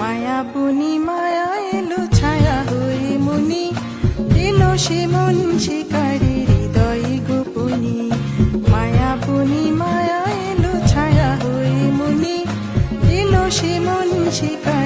মায়া বুনি, মায়া এলো ছায়া হয়ে মুনি। এলো সে মন শিকারি হৃদয় গোপনি। মায়া বুনি, মায়া এলো ছায়া হয়ে মুনি। এলো সে মন শিকারি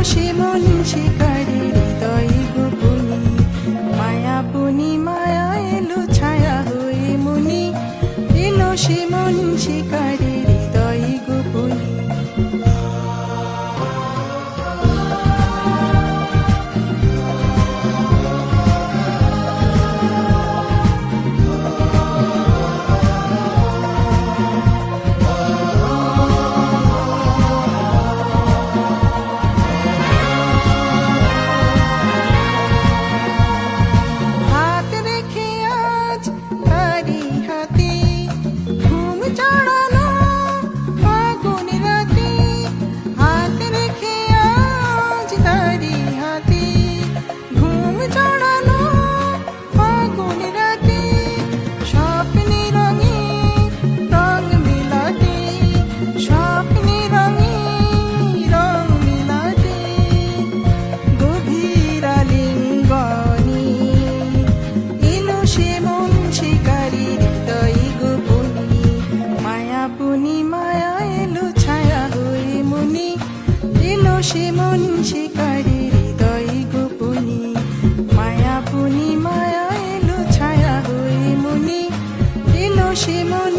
এলো সে মন মায়া মায়া এলো ছায়া হয়ে মুনি। এলো সে মন শিকারি আসে মন হৃদয় গোপনী। মায়া পুনি মায়া এলো ছায়া হয়ে মুনি। এলো সে মন